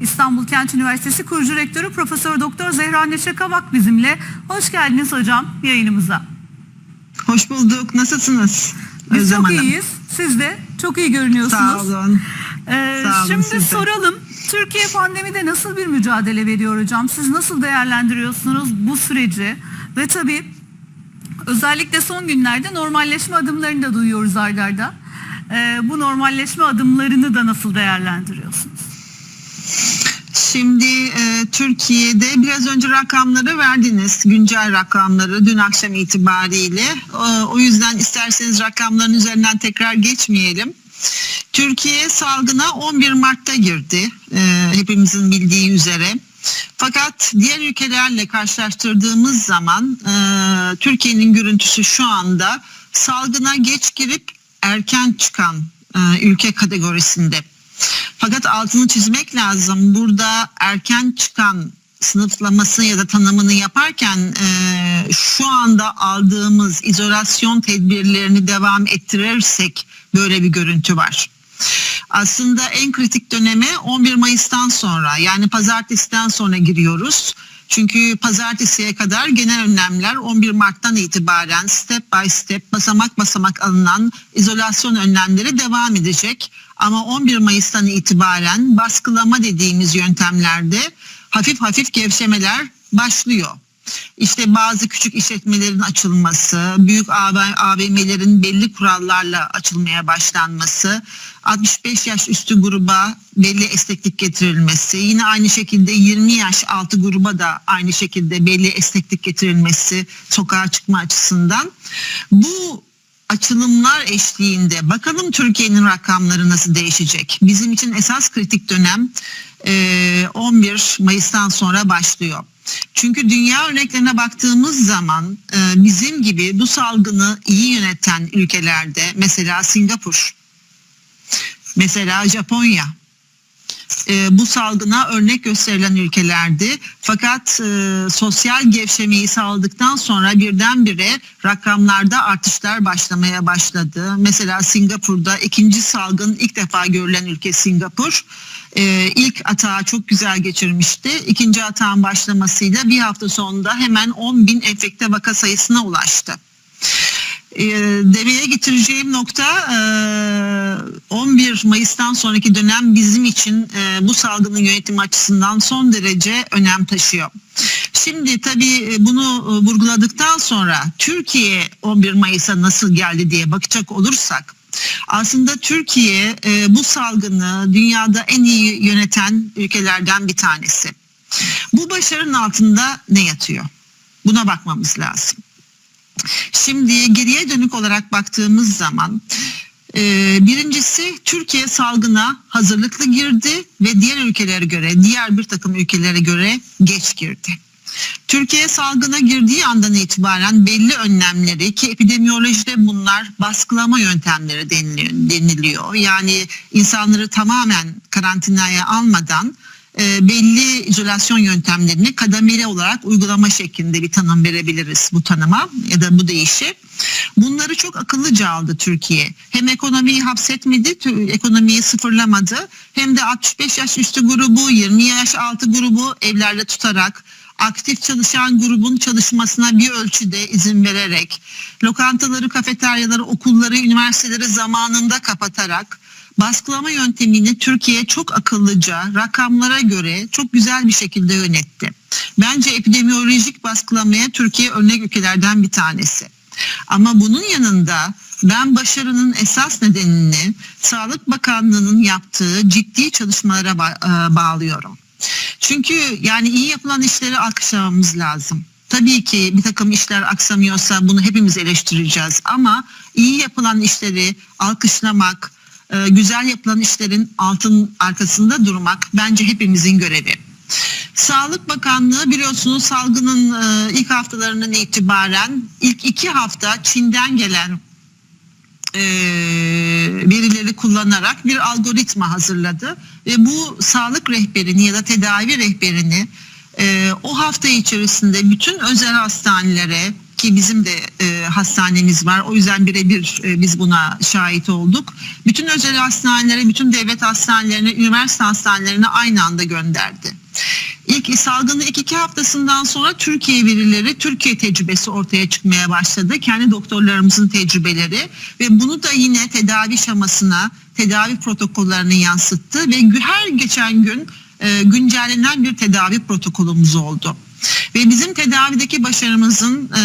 İstanbul Kent Üniversitesi kurucu rektörü Profesör Doktor Zehra Neşe Kavak bizimle. Hoş geldiniz hocam yayınımıza. Hoş bulduk. Nasılsınız? Biz Özlem çok Hanım? iyiyiz. Siz de çok iyi görünüyorsunuz. Sağ olun. Ee, Sağ olun, şimdi siz de. soralım. Türkiye pandemide nasıl bir mücadele veriyor hocam? Siz nasıl değerlendiriyorsunuz bu süreci? Ve tabii özellikle son günlerde normalleşme adımlarını da duyuyoruz ardarda. arda. Ee, bu normalleşme adımlarını da nasıl değerlendiriyorsunuz? Şimdi e, Türkiye'de biraz önce rakamları verdiniz. Güncel rakamları dün akşam itibariyle. O, o yüzden isterseniz rakamların üzerinden tekrar geçmeyelim. Türkiye salgına 11 Mart'ta girdi. e, hepimizin bildiği üzere. Fakat diğer ülkelerle karşılaştırdığımız zaman e, Türkiye'nin görüntüsü şu anda salgına geç girip erken çıkan e, ülke kategorisinde. Fakat altını çizmek lazım. Burada erken çıkan sınıflamasını ya da tanımını yaparken e, şu anda aldığımız izolasyon tedbirlerini devam ettirirsek böyle bir görüntü var. Aslında en kritik döneme 11 Mayıs'tan sonra yani pazartesiden sonra giriyoruz. Çünkü pazartesiye kadar genel önlemler 11 Mart'tan itibaren step by step basamak basamak alınan izolasyon önlemleri devam edecek. Ama 11 Mayıs'tan itibaren baskılama dediğimiz yöntemlerde hafif hafif gevşemeler başlıyor. İşte bazı küçük işletmelerin açılması, büyük AVM'lerin belli kurallarla açılmaya başlanması, 65 yaş üstü gruba belli esneklik getirilmesi, yine aynı şekilde 20 yaş altı gruba da aynı şekilde belli esneklik getirilmesi sokağa çıkma açısından. Bu açılımlar eşliğinde bakalım Türkiye'nin rakamları nasıl değişecek? Bizim için esas kritik dönem 11 Mayıs'tan sonra başlıyor. Çünkü dünya örneklerine baktığımız zaman bizim gibi bu salgını iyi yöneten ülkelerde mesela Singapur, mesela Japonya bu salgına örnek gösterilen ülkelerdi. Fakat e, sosyal gevşemeyi sağladıktan sonra birdenbire rakamlarda artışlar başlamaya başladı. Mesela Singapur'da ikinci salgın ilk defa görülen ülke Singapur. E, ilk atağı çok güzel geçirmişti. İkinci atağın başlamasıyla bir hafta sonunda hemen 10 bin enfekte vaka sayısına ulaştı. E, demeye getireceğim nokta e, 11 Mayıs'tan sonraki dönem bizim için e, bu salgının yönetimi açısından son derece önem taşıyor. Şimdi tabii bunu e, vurguladıktan sonra Türkiye 11 Mayıs'a nasıl geldi diye bakacak olursak aslında Türkiye e, bu salgını dünyada en iyi yöneten ülkelerden bir tanesi. Bu başarının altında ne yatıyor? Buna bakmamız lazım. Şimdi geriye dönük olarak baktığımız zaman e, birincisi Türkiye salgına hazırlıklı girdi ve diğer ülkelere göre, diğer bir takım ülkelere göre geç girdi. Türkiye salgına girdiği andan itibaren belli önlemleri ki epidemiyolojide bunlar baskılama yöntemleri deniliyor. Yani insanları tamamen karantinaya almadan belli izolasyon yöntemlerini kademeli olarak uygulama şeklinde bir tanım verebiliriz bu tanıma ya da bu deyişi. Bunları çok akıllıca aldı Türkiye. Hem ekonomiyi hapsetmedi, ekonomiyi sıfırlamadı hem de 65 yaş üstü grubu, 20 yaş altı grubu evlerde tutarak aktif çalışan grubun çalışmasına bir ölçüde izin vererek, lokantaları, kafeteryaları, okulları, üniversiteleri zamanında kapatarak baskılama yöntemini Türkiye çok akıllıca rakamlara göre çok güzel bir şekilde yönetti. Bence epidemiyolojik baskılamaya Türkiye örnek ülkelerden bir tanesi. Ama bunun yanında ben başarının esas nedenini Sağlık Bakanlığı'nın yaptığı ciddi çalışmalara ba- bağlıyorum. Çünkü yani iyi yapılan işleri alkışlamamız lazım. Tabii ki bir takım işler aksamıyorsa bunu hepimiz eleştireceğiz ama iyi yapılan işleri alkışlamak, e, güzel yapılan işlerin altın arkasında durmak bence hepimizin görevi. Sağlık Bakanlığı biliyorsunuz salgının e, ilk haftalarından itibaren ilk iki hafta Çin'den gelen e, verileri kullanarak bir algoritma hazırladı ve bu sağlık rehberini ya da tedavi rehberini e, o hafta içerisinde bütün özel hastanelere ki bizim de e, hastanemiz var. O yüzden birebir e, biz buna şahit olduk. Bütün özel hastanelere, bütün devlet hastanelerine, üniversite hastanelerine aynı anda gönderdi. İlk salgının ilk iki haftasından sonra Türkiye verileri, Türkiye tecrübesi ortaya çıkmaya başladı. Kendi doktorlarımızın tecrübeleri ve bunu da yine tedavi şamasına, tedavi protokollerine yansıttı ve her geçen gün e, güncellenen bir tedavi protokolümüz oldu. Ve bizim tedavideki başarımızın e,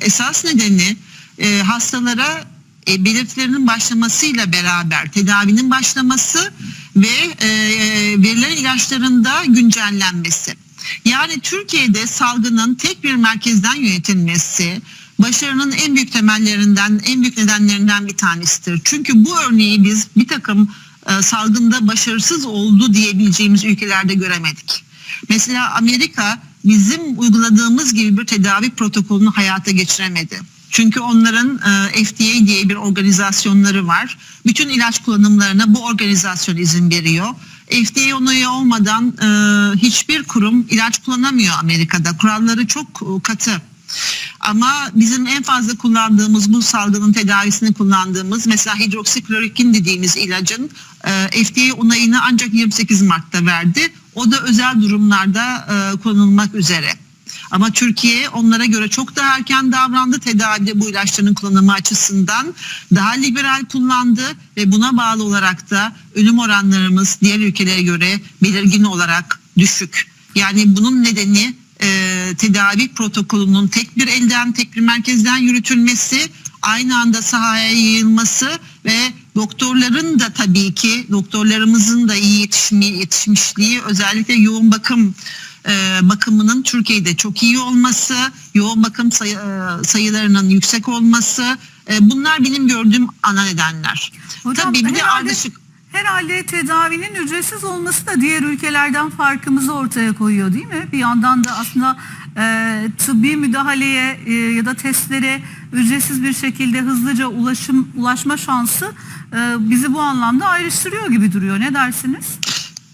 esas nedeni e, hastalara e, belirtilerinin başlamasıyla beraber tedavinin başlaması ve e, verilen ilaçların da güncellenmesi. Yani Türkiye'de salgının tek bir merkezden yönetilmesi başarının en büyük temellerinden, en büyük nedenlerinden bir tanesidir. Çünkü bu örneği biz bir takım e, salgında başarısız oldu diyebileceğimiz ülkelerde göremedik. Mesela Amerika bizim uyguladığımız gibi bir tedavi protokolünü hayata geçiremedi. Çünkü onların e, FDA diye bir organizasyonları var. Bütün ilaç kullanımlarına bu organizasyon izin veriyor. FDA onayı olmadan e, hiçbir kurum ilaç kullanamıyor Amerika'da. Kuralları çok e, katı. Ama bizim en fazla kullandığımız bu salgının tedavisini kullandığımız mesela hidroksiklorokin dediğimiz ilacın e, FDA onayını ancak 28 Mart'ta verdi. O da özel durumlarda e, kullanılmak üzere. Ama Türkiye onlara göre çok daha erken davrandı tedavide bu ilaçların kullanımı açısından. Daha liberal kullandı ve buna bağlı olarak da ölüm oranlarımız diğer ülkelere göre belirgin olarak düşük. Yani bunun nedeni e, tedavi protokolünün tek bir elden tek bir merkezden yürütülmesi, aynı anda sahaya yayılması ve doktorların da tabii ki doktorlarımızın da iyi yetişmi, yetişmişliği özellikle yoğun bakım e, bakımının Türkiye'de çok iyi olması, yoğun bakım sayı, e, sayılarının yüksek olması e, bunlar benim gördüğüm ana nedenler. Hocam, tabii bir de ardışık Herhalde tedavinin ücretsiz olması da diğer ülkelerden farkımızı ortaya koyuyor değil mi? Bir yandan da aslında e, tıbbi müdahaleye e, ya da testlere ücretsiz bir şekilde hızlıca ulaşım ulaşma şansı e, bizi bu anlamda ayrıştırıyor gibi duruyor. Ne dersiniz?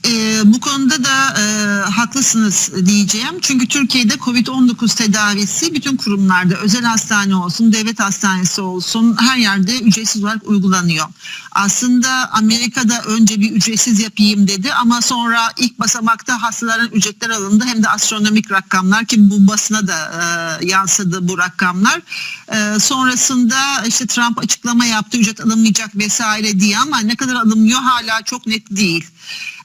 Ee, bu konuda da e, haklısınız diyeceğim. Çünkü Türkiye'de Covid-19 tedavisi bütün kurumlarda özel hastane olsun, devlet hastanesi olsun her yerde ücretsiz olarak uygulanıyor. Aslında Amerika'da önce bir ücretsiz yapayım dedi ama sonra ilk basamakta hastaların ücretler alındı hem de astronomik rakamlar ki bu basına da e, yansıdı bu rakamlar. E, sonrasında işte Trump açıklama yaptı ücret alınmayacak vesaire diye ama ne kadar alınmıyor hala çok net değil.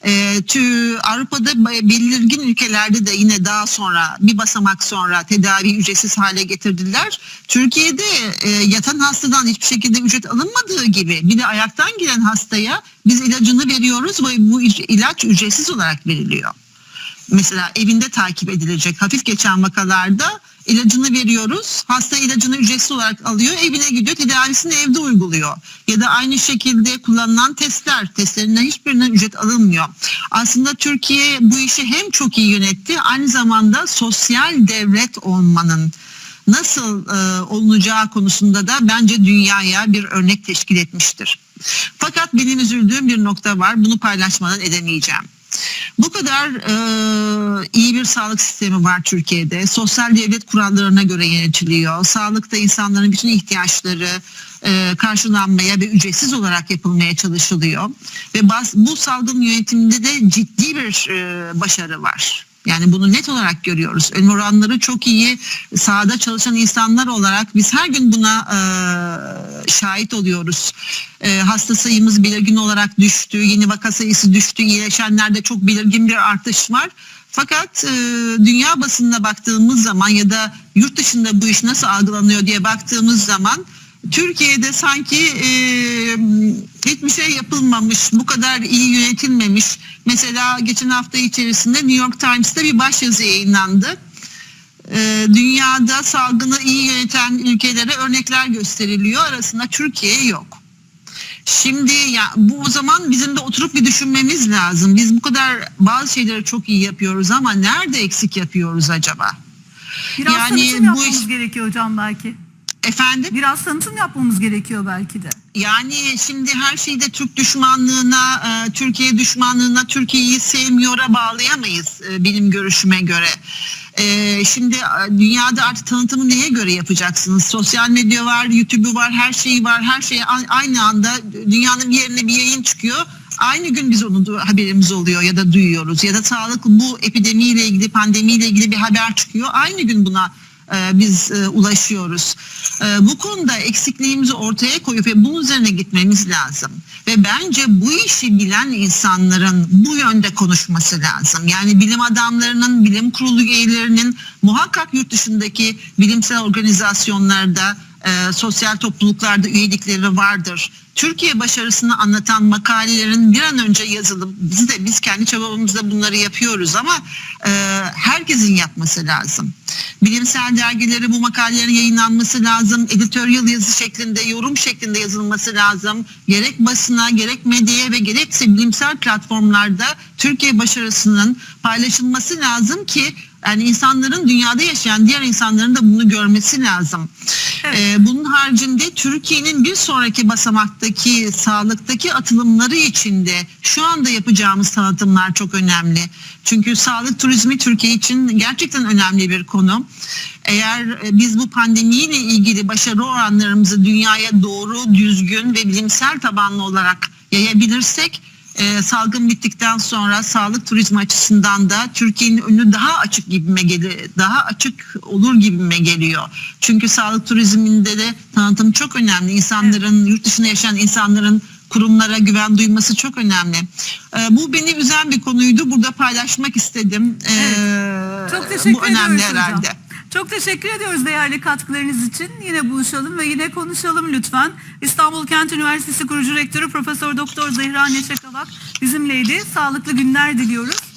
E, tü, Avrupa'da belirgin ülkelerde de yine daha sonra bir basamak sonra tedavi ücretsiz hale getirdiler. Türkiye'de e, yatan hastadan hiçbir şekilde ücret alınmadığı gibi bir de ayaktan giren hastaya biz ilacını veriyoruz ve bu ilaç ücretsiz olarak veriliyor. Mesela evinde takip edilecek hafif geçen vakalarda ilacını veriyoruz. Hasta ilacını ücretsiz olarak alıyor, evine gidiyor, tedavisini evde uyguluyor. Ya da aynı şekilde kullanılan testler, testlerinden hiçbirinden ücret alınmıyor. Aslında Türkiye bu işi hem çok iyi yönetti, aynı zamanda sosyal devlet olmanın nasıl e, olunacağı konusunda da bence dünyaya bir örnek teşkil etmiştir. Fakat benim üzüldüğüm bir nokta var, bunu paylaşmadan edemeyeceğim. Bu kadar e, iyi bir sağlık sistemi var Türkiye'de. Sosyal devlet kurallarına göre yönetiliyor. Sağlıkta insanların bütün ihtiyaçları e, karşılanmaya ve ücretsiz olarak yapılmaya çalışılıyor. Ve bas, bu salgın yönetiminde de ciddi bir e, başarı var. Yani bunu net olarak görüyoruz. Ölüm oranları çok iyi. Sahada çalışan insanlar olarak biz her gün buna e, şahit oluyoruz. E, hasta sayımız belirgin olarak düştü. Yeni vaka sayısı düştü. İyileşenlerde çok belirgin bir artış var. Fakat e, dünya basınına baktığımız zaman ya da yurt dışında bu iş nasıl algılanıyor diye baktığımız zaman Türkiye'de sanki e, hiçbir şey yapılmamış, bu kadar iyi yönetilmemiş. Mesela geçen hafta içerisinde New York Times'ta bir başyazı yayınlandı. E, dünyada salgını iyi yöneten ülkelere örnekler gösteriliyor. Arasında Türkiye yok. Şimdi ya bu o zaman bizim de oturup bir düşünmemiz lazım. Biz bu kadar bazı şeyleri çok iyi yapıyoruz ama nerede eksik yapıyoruz acaba? Biraz Yani tanıtım bu yapmamız iş- gerekiyor hocam belki. Efendim? Biraz tanıtım yapmamız gerekiyor belki de. Yani şimdi her şeyi de Türk düşmanlığına, e, Türkiye düşmanlığına, Türkiye'yi sevmiyora bağlayamayız e, benim görüşüme göre. Ee, şimdi e, dünyada artık tanıtımı neye göre yapacaksınız? Sosyal medya var, YouTube'u var, her şeyi var. Her şey aynı anda dünyanın bir yerine bir yayın çıkıyor. Aynı gün biz onu du- haberimiz oluyor ya da duyuyoruz. Ya da sağlık bu epidemiyle ilgili, pandemiyle ilgili bir haber çıkıyor. Aynı gün buna e, biz e, ulaşıyoruz. E, bu konuda eksikliğimizi ortaya koyup ve bunun üzerine gitmemiz lazım. Ve bence bu işi bilen insanların bu yönde konuşması lazım. Yani bilim adamlarının, bilim kurulu üyelerinin muhakkak yurt dışındaki bilimsel organizasyonlarda, e, sosyal topluluklarda üyelikleri vardır. Türkiye başarısını anlatan makalelerin bir an önce yazılıp biz de biz kendi çabamızda bunları yapıyoruz ama e, herkesin yapması lazım. Bilimsel dergileri bu makalelerin yayınlanması lazım. Editorial yazı şeklinde, yorum şeklinde yazılması lazım. Gerek basına, gerek medyaya ve gerekse bilimsel platformlarda Türkiye başarısının paylaşılması lazım ki yani insanların dünyada yaşayan diğer insanların da bunu görmesi lazım. Evet. Ee, bunun haricinde Türkiye'nin bir sonraki basamaktaki sağlıktaki atılımları içinde şu anda yapacağımız tanıtımlar çok önemli. Çünkü sağlık turizmi Türkiye için gerçekten önemli bir konu. Eğer e, biz bu pandemiyle ilgili başarı oranlarımızı dünyaya doğru, düzgün ve bilimsel tabanlı olarak yayabilirsek e, salgın bittikten sonra sağlık turizmi açısından da Türkiye'nin önü daha açık gibime geliyor. Daha açık olur gibime geliyor. Çünkü sağlık turizminde de tanıtım çok önemli. İnsanların, yurt dışında yaşayan insanların kurumlara güven duyması çok önemli. E, bu beni üzen bir konuydu. Burada paylaşmak istedim. E, Çok teşekkür bu önemli herhalde. hocam. Çok teşekkür ediyoruz değerli katkılarınız için. Yine buluşalım ve yine konuşalım lütfen. İstanbul Kent Üniversitesi kurucu rektörü Profesör Doktor Zehra Neşe Kavak bizimleydi. Sağlıklı günler diliyoruz.